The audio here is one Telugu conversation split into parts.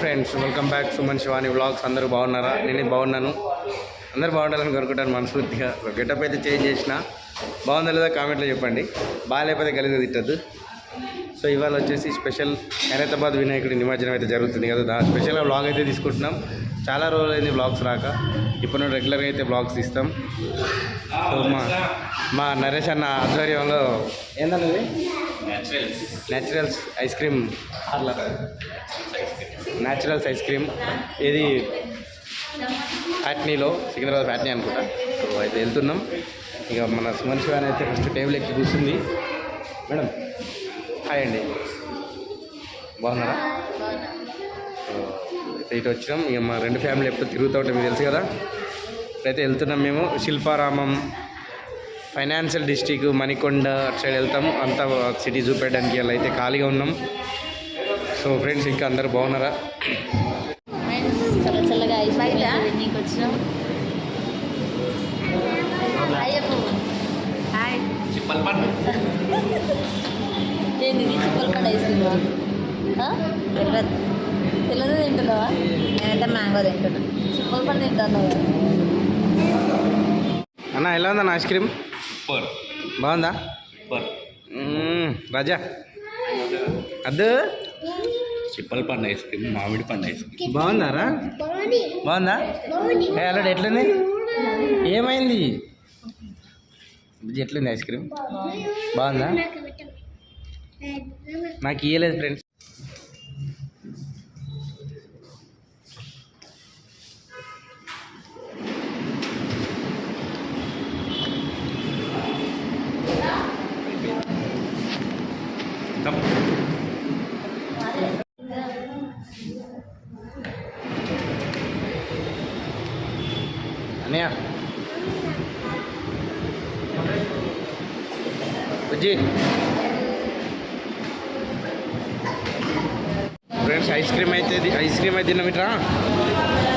Friends welcome back Suman Shivani vlogs. అందరూ బాగున్నారా? నేను బాగున్నాను. అందరూ బాగుండాలని కోరుకుంటాను మనస్ఫూర్తిగా. గెటప్ అయితే చేంజ్ చేసిన బాగుందా లేదా కామెంట్లో చెప్పండి. బాగాలేకపోతే కలిసి తిట్టద్దు. సో ఇవాళ వచ్చేసి స్పెషల్ హైదరాబాద్ వినాయకుడి నిమజ్జనం అయితే జరుగుతుంది కదా. దా స్పెషల్గా వ్లాగ్ అయితే తీసుకుంటున్నాం. చాలా రోజులైంది వ్లాగ్స్ రాక. ఇప్పుడు నుండి రెగ్యులర్గా అయితే వ్లాగ్స్ ఇస్తాం. సో మా మా నరేష్ అన్న ఆధ్వర్యంలో ఏందన్నది? Naturals ice cream parlour Naturals ice cream ఇది ఫ్యాట్నీలో సికింద్రాబాద్ ఫ్యాట్నీ అనుకుంటా. సో అయితే వెళ్తున్నాం. ఇక మన సుమన్ శివాని అయితే ఫస్ట్ టేబుల్ ఎక్కి కూర్చుంది. మేడం. హాయ్ అండి. బాగున్నారా? అయితే ఇటు వచ్చినాం. ఇక మా రెండు ఫ్యామిలీ ఎప్పుడు తిరుగుతూ ఉంటాం మీకు తెలుసు కదా. ఇప్పుడైతే వెళ్తున్నాం మేము శిల్పారామం ఫైనాన్షియల్ డిస్టిక్ మణికొండ అటు సైడ్ వెళ్తాం అంతా సిటీ చూపెట్టడానికి అలా అయితే ఖాళీగా ఉన్నాం. సో ఫ్రెండ్స్ ఇంకా అందరు బాగున్నారా? చల్లగా హాయ్ ఏంది ఇది చిప్పల పండు ఐస్ క్రీమా తెలియదు తెలియదు తింటున్నావా? నేనైతే మ్యాంగో తింటున్నా. చిప్పల పండు తింటున్నావు అన్న ఎలా ఉందన్న ఐస్ క్రీమ్? సూపర్. బాగుందా? సూపర్. రాజా. అద్దు. చిప్పల పండు ఐస్ క్రీమ్ మామిడి పండు ఐస్ క్రీమ్. బాగుందారా? బాగుందా. ఏ అల్లుడు ఎట్లుంది? ఏమైంది? ఎట్లుంది ఐస్ క్రీమ్? బాగుందా? నాకు ఇయ్యలేదు ఫ్రెండ్స్. అన్నయ్య. బుజ్జి ఫ్రెండ్స్ ఐస్ క్రీమ్ అయితే ఐస్ క్రీమ్ అయితే తిన్నాం ఇట్రా?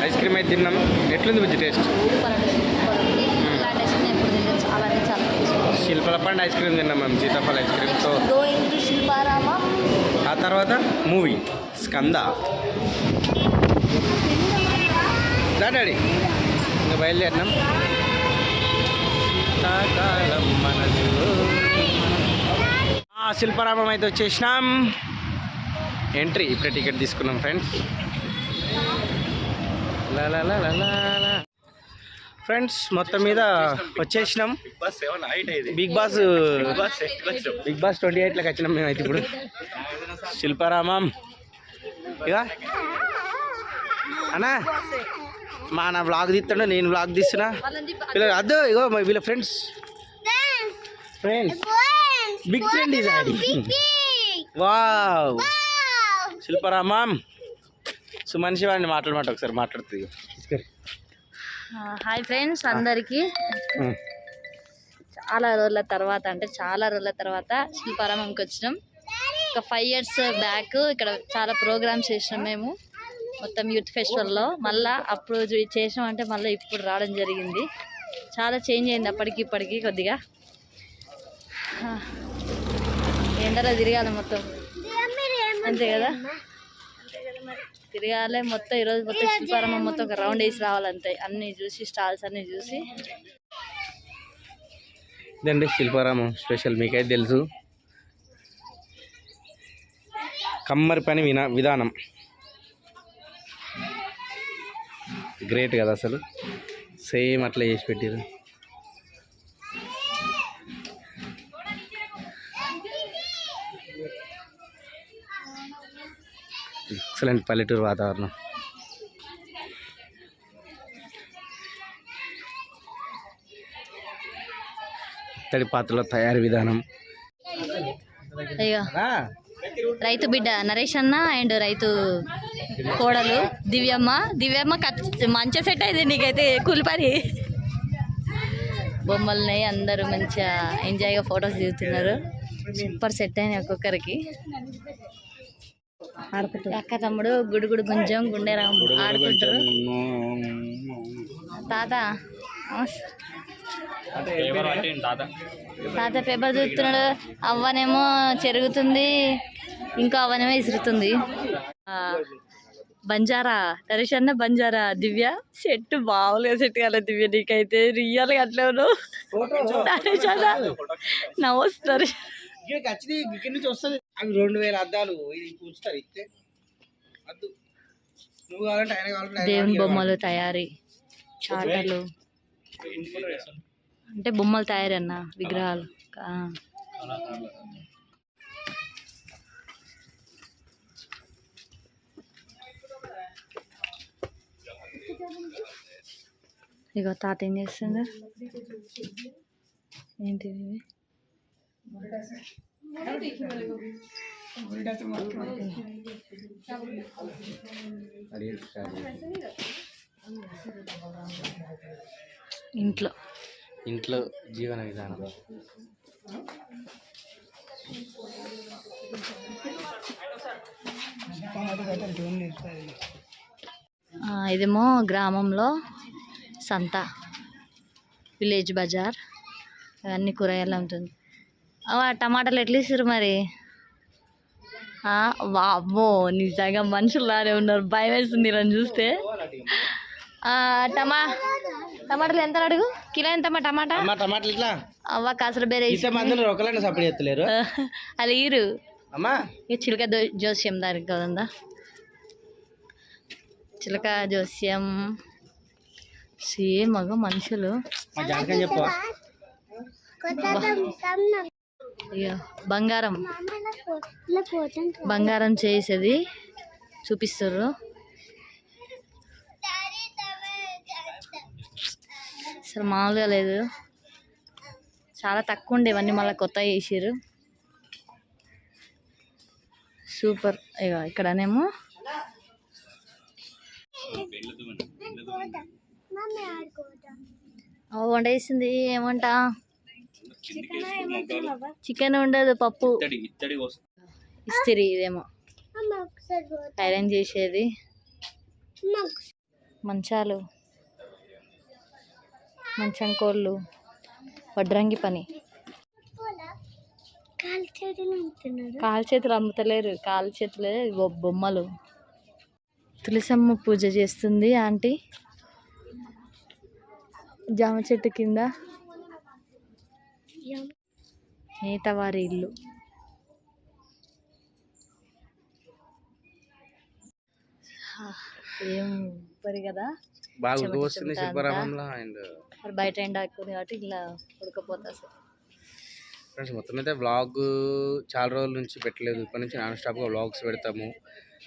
ఐస్ క్రీమ్ అయితే తిన్నాం. ఎట్లుంది బుజ్జి టేస్ట్ శిల్పలపండి ఐస్ క్రీమ్ శిల్పల ఐస్ క్రీమ్ తిన్నాం మేము సీతాఫల ఐస్ క్రీమ్ సో ఆ తర్వాత మూవీ స్కంద. డాడీ ఇంకా బయలుదేరినాం. సకాలం మనసు ఆ, శిల్పారామం అయితే వచ్చేసినాం. ఎంట్రీ ఇప్పుడే టికెట్ తీసుకున్నాం ఫ్రెండ్స్ ఫ్రెండ్స్ మొత్తం మీద వచ్చేసినాం. Big boss big boss big boss ఎట్లా వచ్చావు? బిగ్ బాస్ ట్వంటీ ఎయిట్లోకి వచ్చినాం మేము అయితే ఇప్పుడు. శిల్పారామం. ఇక అన్నా మా నా బ్లాగ్ తీస్తాడు నేను బ్లాగ్ తీస్తున్నా. వీళ్ళ అద్దు ఇగో మా వీళ్ళ friends friends big friend is Audi wow Shilparamam Suman Shivani మాట్లాడమాట ఒకసారి మాట్లాడుతుంది హాయ్ ఫ్రెండ్స్ అందరికీ. చాలా రోజుల తర్వాత అంటే చాలా రోజుల తర్వాత శిల్పారామంకి వచ్చినాం. ఒక ఫైవ్ ఇయర్స్ బ్యాక్ ఇక్కడ చాలా ప్రోగ్రామ్స్ చేసినాం మేము. మొత్తం యూత్ ఫెస్టివల్లో మళ్ళా అప్పుడు చేసినాం అంటే మళ్ళీ ఇప్పుడు రావడం జరిగింది. చాలా చేంజ్ అయింది అప్పటికి ఇప్పటికి కొద్దిగా. ఎండలో తిరగాలి మొత్తం. అంతే కదా? తిరగాలి మొత్తం ఈరోజు మొత్తం శిల్పారామం మొత్తం ఒక రౌండ్ వేసి రావాలంతే. అన్నీ చూసి స్టాల్స్ అన్నీ చూసి. ఇదండి శిల్పారామం స్పెషల్ మీకైతే తెలుసు. కమ్మరి పని వినా విధానం. గ్రేట్ కదా అసలు. సేమ్ అట్లా చేసి పెట్టారు ఎక్సలెంట్ పల్లెటూరు వాతావరణం. ఇత్తడి పాత్రల తయారీ విధానం. రైతు బిడ్డ నరేష్ అన్న అండ్ రైతు కోడలు దివ్యమ్మ. దివ్యమ్మ మంచి సెట్ అయింది నీకైతే కూలిపని బొమ్మలని అందరూ మంచిగా ఎంజాయ్గా ఫొటోస్ దిగుతున్నారు. సూపర్ సెట్ అయినాయి ఒక్కొక్కరికి. అక్క తమ్ముడు గుడుగుడు గుంజం గుండెరాం ఆడుకుంటారు. తాత. తాత? పేపర్ చూస్తున్నాడు. అవ్వనేమో చెరుగుతుంది. ఇంకో అవ్వనేమో ఇసురుతుంది. బంజారా నరేష్ అన్న బంజారా దివ్య? సెట్ బాగులేదు సెట్ కాలేదు దివ్య నీకైతే. రియల్గా అట్లే ఉన్నావు. నరేష్ అన్న. నమస్తే అవి రెండు వేల అద్దాలు ఇది ఉంచుతారు ఇస్తే. అద్దు నువ్వు కావాలంటే ఆయన కావాలంటే దేవుని బొమ్మలు తయారీ చాటలు అంటే బొమ్మలు తయారీ అన్న విగ్రహాలు. ఇగో తాత ఏం చేస్తుండు? ఏంటి ఇంట్లో. ఇంట్లో జీవన విధానం. ఇదేమో గ్రామంలో సంత విలేజ్ బజార్ అవన్నీ కూరగాయలు ఉంటుంది అవా టమాటాలు ఎట్లా ఇస్తారు మరి? ఆ, వామ్మో నిజంగా మనుషులానే ఉన్నారు. భయం వేస్తుంది ఇలా చూస్తే. ఆ, టమా టమాటాలు ఎంత అడుగు? కిలో ఎంతమ్మా టమాటా? టమాటాలు ఇట్లా. అవ్వ కాసలు బేరే ఒకళ్ళని సపోర్ట్ చేస్తలేరు. అది ఈరు అమ్మా. చిలక జోస్యం దానికి కదందా? చిలక జోస్యం. సేమ్ మగ మనుషులు. చెప్పు. బంగారం. బంగారం చేసేది చూపిస్తారు అసలు మామూలుగా లేదు. చాలా తక్కువ ఉండే ఇవన్నీ మళ్ళీ కొత్తగా చేసారు సూపర్. ఇక ఇక్కడనేమో వంట వేసింది ఏమంట? చికెన్ ఉండదు పప్పు. ఇస్తిరి ఇదేమో. ఐరన్ చేసేది. మంచాలు. మంచం కోళ్ళు. వడ్రంగి పని. కాలు చేతులు అమ్ముతలేరు. కాలు చేతులే బొ- బొమ్మలు. తులసమ్మ పూజ చేస్తుంది ఆంటీ. జామ చెట్టు కింద. నేతవారి ఇల్లు. ఏం ఊపరి కదా? బాగా వస్తుంది అండ్ బయట ఎండ ఎక్కువ కాబట్టి ఇలా ఉడకపోతా అసలు. ఫ్రెండ్స్ మొత్తం అయితే వ్లాగ్ చాలా రోజుల నుంచి పెట్టలేదు. ఇప్పటి నుంచి నాన్ స్టాప్గా వ్లాగ్స్ పెడతాము.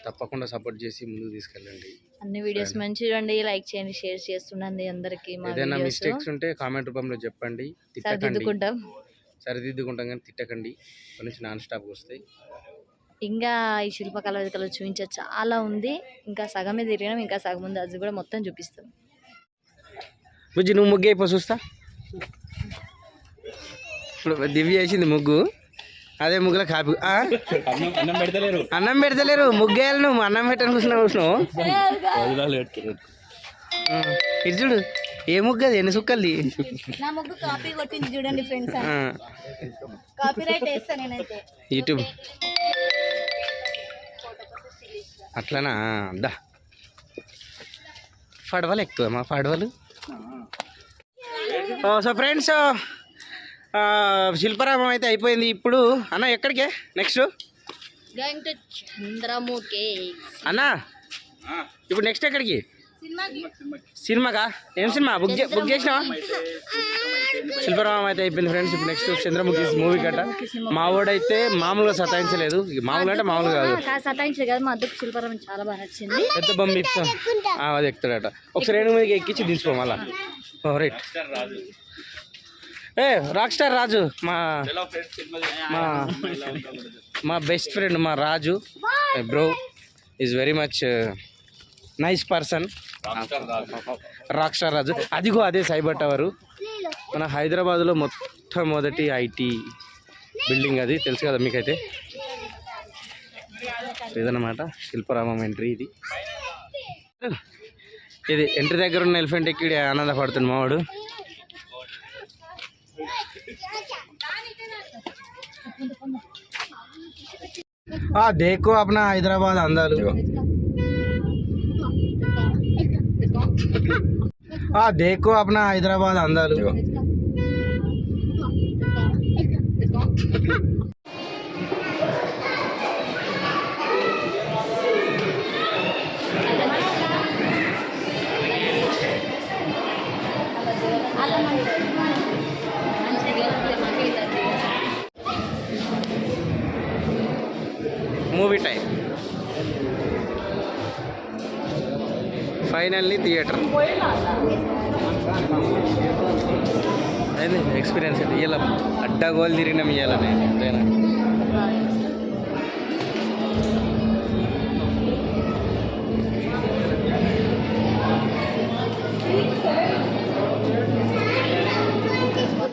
తప్పకుండా సపోర్ట్ చేసి ముందుకు తీసుకెళ్ళండి. అన్ని వీడియోస్ మంచి చూడండి లైక్ చేయండి షేర్ చేస్తుండండి అందరికి మా ఏదైనా మిస్టేక్స్ ఉంటే కామెంట్ రూపంలో చెప్పండి. సరిదిద్దుకుంటాం. సరిదిద్దుకుంటాం కానీ తిట్టకండి. నుంచి నాన్ స్టాప్గా వస్తాయి ఇంకా ఈ శిల్పకళ వేదికలో చూపించే చాలా ఉంది. ఇంకా సగమే తిరిగినాం. ఇంకా సగం ఉంది. అది కూడా మొత్తం చూపిస్తాం. బుజ్జి నువ్వు ముగ్గు అయిపో చూస్తా. ఇప్పుడు దివ్య వేసింది ముగ్గు. అదే ముగ్గులో కాపీ? అన్నం పెడతలేరు. అన్నం పెడతలేరు. ముగ్గేయాలి నువ్వు. అన్నం పెట్టని కూర్చున్నావు కూర్చున్నావు ఇటు చూడు. ఏ ముగ్గు అది ఎన్ని సుక్కల్ది? నా ముగ్గు కాపీ కొట్టింది చూడండి ఫ్రెండ్స్ ఆ, కాపీ రైట్ వేస్తా నేనైతే. యూట్యూబ్. అట్లనా? దా. పడవలు ఎక్కువ పడవలు సో ఫ్రెండ్స్ శిల్పారామం అయితే అయిపోయింది ఇప్పుడు. అన్న ఎక్కడికే? నెక్స్ట్ చంద్రముఖి అన్నా ఇప్పుడు నెక్స్ట్ ఎక్కడికి? సినిమాకి. ఏం సినిమా? బుక్ బుక్ చేసినావా? శిల్పారామం అయితే అయిపోయింది ఫ్రెండ్స్. ఇప్పుడు నెక్స్ట్ చంద్రముఖి మూవీ కట్ట. మా వాడైతే మామూలుగా సతాయించలేదు. మామూలుగా అంటే మామూలుగా కాదు. సతాయించదు కదా. మా అద్దకు శిల్పారం చాలా బాగా నచ్చింది. పెద్ద బొమ్మ ఇస్తాం అది ఎక్కుతాడట. ఒకసారి ఏడు మీదకి ఎక్కించి దించుకో మళ్ళా. Right a rock star Raju మా మా మా బెస్ట్ ఫ్రెండ్ మా Raju. Bro is very much nice person rock star Raju. అదిగో అదే సైబర్ టవరు మన హైదరాబాద్లో మొట్టమొదటి ఐటీ బిల్డింగ్ అది తెలుసు కదా మీకైతే? ఇదన్నమాట శిల్పరామం ఎంట్రీ ఇది. ఇది ఎంట్రీ దగ్గర ఉన్న ఎలిఫెంట్ ఎక్కి ఆనందపడుతుంది మావాడు. हाँ देखो अपना हैदराबाद अंदाज हाँ देखो अपना हैदराबाद अंदाज ఫైనల్లీ థియేటర్ అయింది ఎక్స్పీరియన్స్ అయితే ఇవాళ అడ్డా గోల్ తిరిగినాం ఇవాళ నేను ఎంతైనా